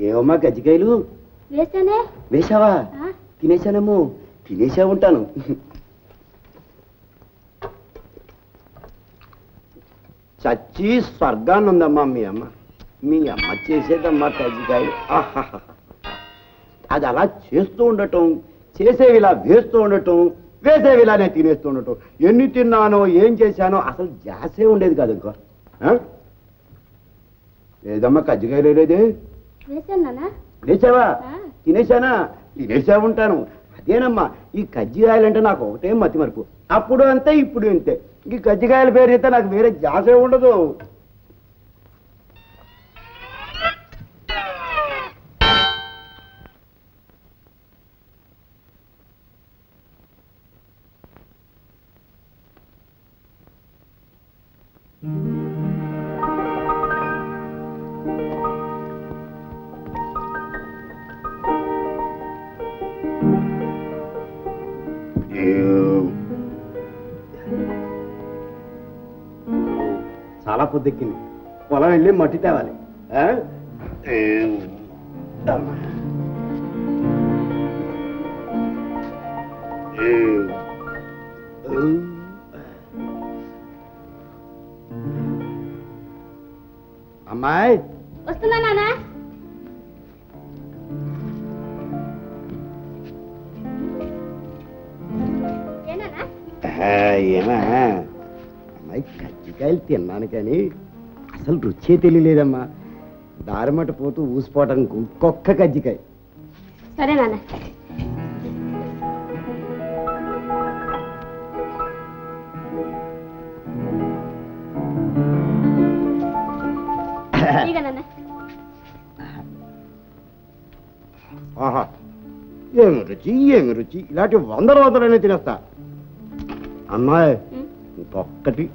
ఏమమ్మా గజ్జికాయలు? వేస్తానే. వేశావా? ఆ? తినేశానమ్మో. తినేసా ఉంటాను. చచ్చి స్వర్గాన్ని ఉందమ్మా మీ అమ్మ. మీ అమ్మ చేసేదమ్మా కజ్జికాయలు ఆహాహా. అది అలా చేస్తూ ఉండటం చేసేవి ఇలా వేస్తూ ఉండటం వేసేవి ఇలానే తినేస్తూ ఉండటం. ఎన్ని తిన్నానో ఏం చేశానో అసలు జాసే ఉండేది కాదు ఇంకో? లేదమ్మా కజ్జికాయలు లేదే ఆ. తినేసానా తినేసా ఉంటాను అదేనమ్మా ఈ కజ్జికాయలు అంటే నాకు ఒకటే మతి మరుపు. అప్పుడు అంతే ఇప్పుడు అంతే ఈ కజ్జికాయల పేరు అయితే నాకు వేరే జాసే ఉండదు. చాలా పొద్దెక్కింది పొలం వెళ్ళి మట్టి తేవాలి. అమ్మాయి. వస్తున్నా ఏమా? అమ్మాయి కజ్జికాయలు తిన్నాను కానీ అసలు రుచే తెలియలేదమ్మా. దారిమట పోతూ ఊసిపోవటానికి ఇంకొక్క కజ్జికాయ. సరే నాన్న. ఆహా. ఏమి రుచి ఏమి రుచి? ఇలాంటి వందల వందలనే తినేస్తా. అమ్మాయి. ఇంకొక్కటి.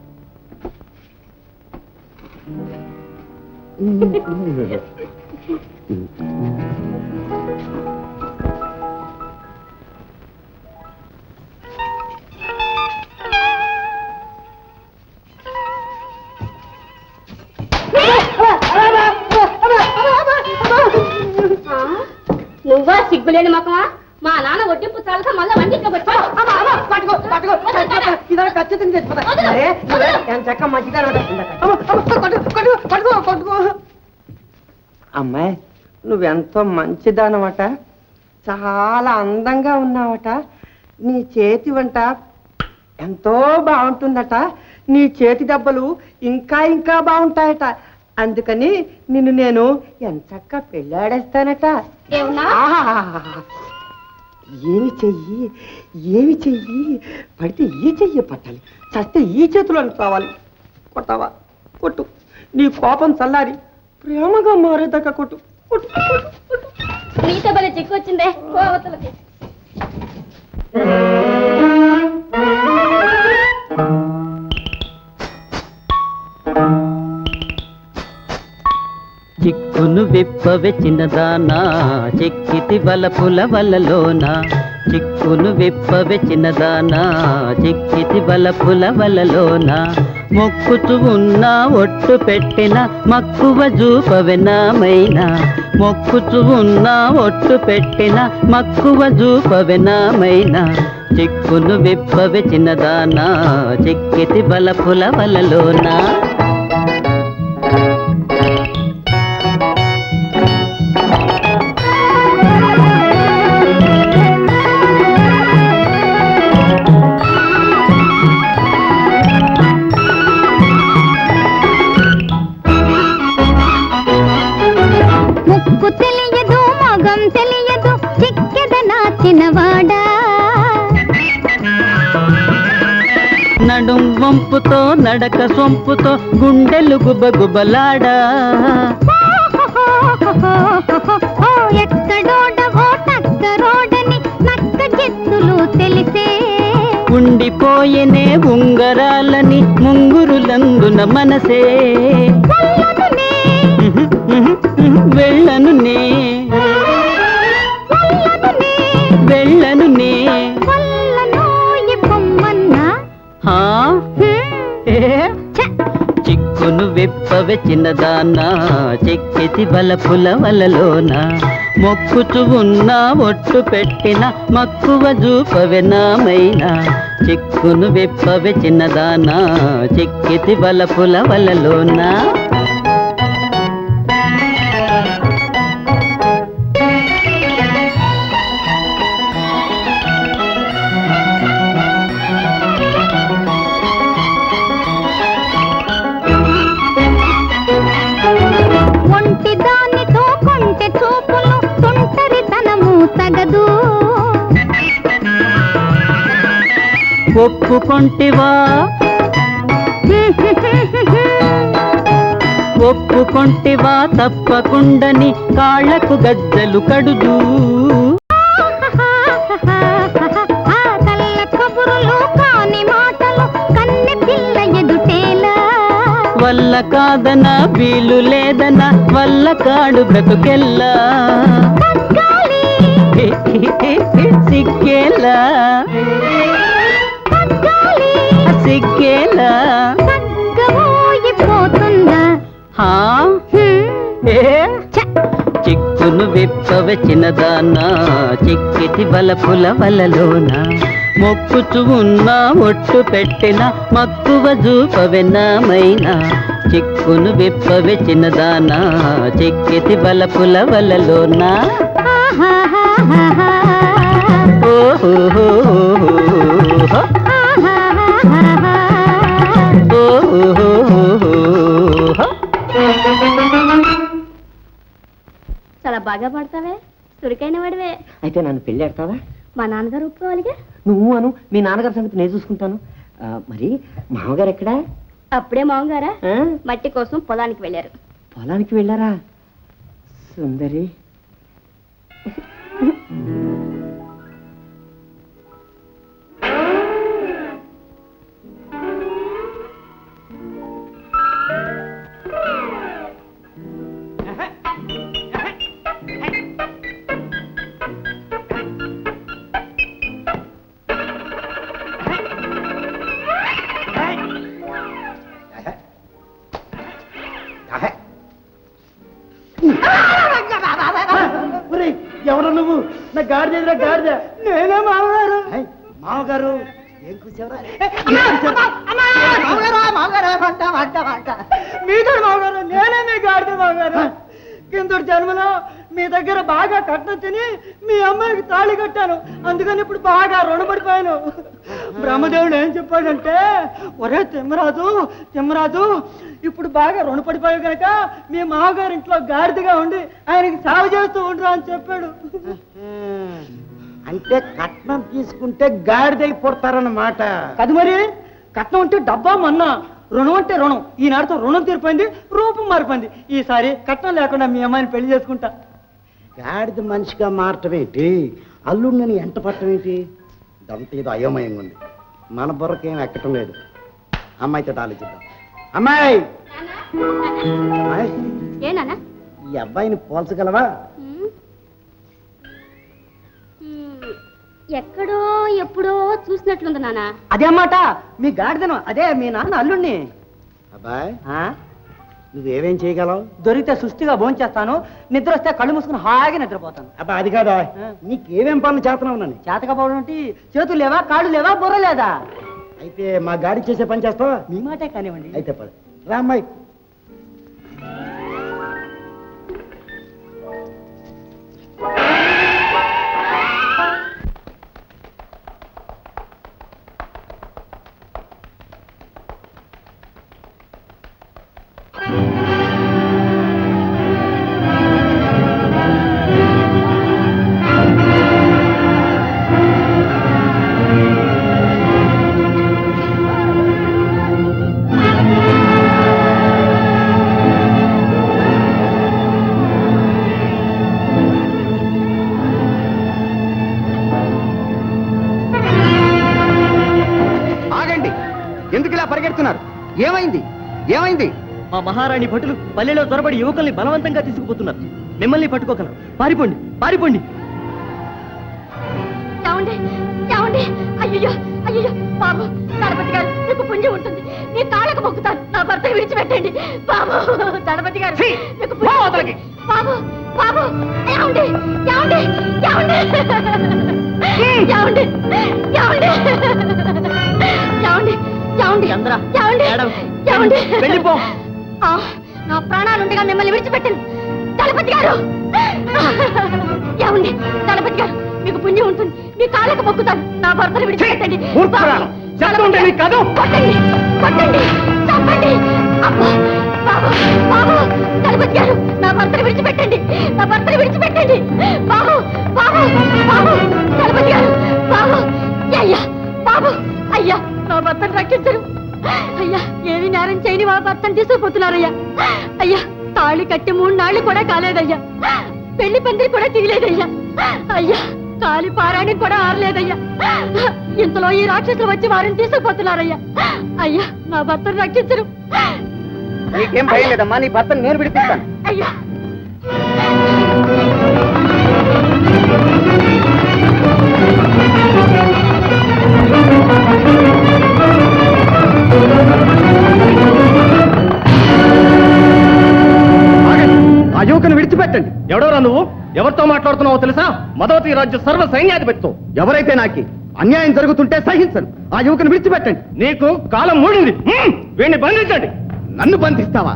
నువ్వా సిగ్గులేని మొక్కమా మా నాన్న వడ్డింపు చాలక మళ్ళీ పట్టుకో అమ్మాయి నువ్వెంతో మంచిదానమాట చాలా అందంగా ఉన్నావట. నీ చేతి వంట ఎంతో బాగుంటుందట. నీ చేతి దెబ్బలు ఇంకా ఇంకా బాగుంటాయట. అందుకని నిన్ను నేను ఎంచక్క పెళ్ళాడేస్తానట. ఏమన్నా. ఏమి చెయ్యి? ఏమి చెయ్యి? పడితే ఈ చెయ్యి పట్టాలి. చస్తే ఈ చేతిలో కావాలి కొట్టావా కొట్టు. నీ కోపం చల్లారి ప్రేమగా మారేదాకా కొట్టు. కొట్టు కొట్టు, కొట్టు. నీతో భలే చిక్కు వచ్చిందే విప్పవే చిన్నదానా చిక్కితి బలపుల వలలోన? చిక్కును విప్పవే చిన్నదానా చిక్కితి బలపుల వలలోన? మొక్కుతూ ఉన్నా ఒట్టు పెట్టిన మక్కువ జూపవెనామైనా మొక్కుతూ ఉన్నా ఒట్టు పెట్టిన మక్కువ జూపవెనామైనా చిక్కును విప్పవే చిన్నదానా చిక్కితి బలపుల వలలోనా? నడక సొంపుతో గుండెలు గుబగుబలాడా. ఉండిపోయేనే ఉంగరాలని ముంగురులందున మనసే. వెళ్ళను నే. చిక్కును విప్పవె చిన్నదానా. చెక్కితి బలపుల వలలోన. మొక్కుచు ఉన్నా ఒట్టు పెట్టిన మక్కువ చూపవె నామైనా. చిక్కును విప్పవె చిన్నదానా. చెక్కితి బలపుల వలలోనా. ఒప్పుకొంటివా? ఒప్పుకొంటివా తప్పకుండని కాళ్ళకు గజ్జలు కడుదు. వల్ల కాదన వీలు లేదన వల్ల కాడు బ్రతుకెల్లా. తగ్గాలి ఛ! చిక్కును విప్పవ చిన్నదానా చిక్కితి బలపుల వలలోన? మొక్కుచు ఉన్న ఒట్టు పెట్టిన మక్కువ చూపవెన్నామైనా చిక్కును విప్పవె చిన్నదానా చిక్కితి బలపుల వలలోన. ఓహో చాలా బాగా పడతావే. చురుకైన వాడివే. అయితే నన్ను పెళ్ళి ఆడతావా? మా నాన్నగారు ఒప్పుకోవాలిగా? నువ్వు అను మీ నాన్నగారి సంగతి నేను చూసుకుంటాను. ఆ, మరి మామగారు ఎక్కడా? అప్పుడే మామగారా? ఆ? మట్టి కోసం పొలానికి వెళ్ళారు. పొలానికి వెళ్ళారా? సుందరి గాడిద గాడిద. నేనే మామగారు. మామగారు ఏం కూర్చోరా మీతో మామగారు నేనే మీ గాడిద మామగారు. కిందటి జన్మలో మీ దగ్గర బాగా కట్నం తిని మీ అమ్మాయికి తాళి కట్టాను. అందుకని ఇప్పుడు బాగా రుణపడిపోయాను. బ్రహ్మదేవుడు ఏం చెప్పాడంటే ఒరే తిమ్మరాజు తిమ్మరాజు ఇప్పుడు బాగా రుణపడిపోయావు కనుక మీ మామగారి ఇంట్లో గాడిదగా ఉండి ఆయనకి సేవ చేస్తూ ఉండరా అని చెప్పాడు. అంటే కట్నం తీసుకుంటే గాడిదై పుడతారన్నమాట. అది మరి కట్నం అంటే డబ్బా మన్నా రుణం అంటే రుణం. ఈనాటితో రుణం తీరిపోయింది రూపం మారిపోయింది. ఈసారి కట్నం లేకుండా మీ అమ్మాయిని పెళ్ళి చేసుకుంటా. గాడిద మనిషిగా మారటం ఏంటి అల్లుండని ఎంట పట్టడం ఏంటి ఇదంతా ఏదో అయోమయంగా ఉంది. మన బుర్రకేం ఎక్కటం లేదు. అమ్మాయితో ఆలోచిద్దాం అమ్మాయి! అమ్మాయి, ఏ నాన్న ఈ అబ్బాయిని పోల్చగలవా? ఎక్కడో ఎప్పుడో చూసినట్లుంది నాన్న. అదే అన్నమాట మీ గాడిదను అదే మీ నాన్న అల్లుణ్ణి. అబ్బాయి ఆ? నువ్వేమేం చేయగలవు? దొరికితే సుష్టిగా భోంచేస్తాను నిద్ర వస్తే కళ్ళు మూసుకుని హాయిగా నిద్రపోతాను. అబ్బా అది కాదా. నీకేమేం పనులు చేస్తున్నావు నన్ను? చేతకపోవడం ఏంటి? చేతులు లేవా కాళ్ళు లేవా బుర్ర లేదా? అయితే మా గాడి చేసే పని చేస్తావా? మీ మాటే కానివ్వండి. అయితే పద. రా పరిగెడుతున్నారు ఏమైంది? ఏమైంది? మా మహారాణి భటులు పల్లెలో చొరబడి యువకుల్ని బలవంతంగా తీసుకుపోతున్నారు. మిమ్మల్ని పట్టుకోగలరు పారిపోండి పారిపోండి. అయ్యో అయ్యో బాబు గారు ఉంటుంది. నీ తాళకు మొక్కుతాను. నా భర్త విడిచిపెట్టి విడిచిపెట్టండి. బాబు దళపతి గారు ఛీ! మీకు పో అవతలకి. బాబు బాబు ఏమండి ఏమండి ఏమండి ఏమండి ఏమండి ఏమండి ఏమండి? చంద్ర, ఏమండి? మేడం, ఏమండి? వెళ్ళిపో. ఆ, నా ప్రాణాలుండగా మిమ్మల్ని విడిచిపెట్టను. దళపతి గారు! ఏమండి? దళపతి గారు మీకు పుణ్యం ఉంటుంది. మీ కాళ్ళకు మొక్కుతాను. నా భర్తను విడిచిపెట్టండి. మూర్ఖురాలు. చెప్తుంటే నీకు కాదు. కొట్టండి. కొట్టండి. చంపండి. అబ్బా! బాబు బాబు! దళపతి గారు నా భర్తను విడిచిపెట్టండి. నా భర్తను విడిచిపెట్టండి. బాబు బాబు బాబు! దళపతి గారు బాబు! అయ్యా బాబు! అయ్యా నా భర్తను రక్షించరు చేయని మా భర్తను తీసుకుపోతున్నారయ్యా. అయ్యా తాళి కట్టి మూడు నాళ్ళు కూడా కాలేదయ్యా. పెళ్ళి పందిరి కూడా తీయలేదయ్యా. అయ్యా కాలి పారాయణం కూడా ఆరలేదయ్యా. ఇంతలో ఈ రాక్షసులు వచ్చి వారిని తీసుకుపోతున్నారయ్యా. అయ్యా నా భర్తను రక్షించరు. నీకేం భయం లేదమ్మా నీ భర్తను నేను విడిపిస్తాను. అయ్యా. ఆగండి. ఆ యువకుని విడిచిపెట్టండి. ఎవడెవరా నువ్వు? ఎవరితో మాట్లాడుతున్నావో తెలుసా? మదవతి రాజ్య సర్వ సైన్యాధిపతితో. ఎవరైతే నాకి అన్యాయం జరుగుతుంటే సహించను. ఆ యువకుని విడిచిపెట్టండి. నీకు కాలం మూడింది. వీడిని బంధించండి. నన్ను బంధిస్తావా?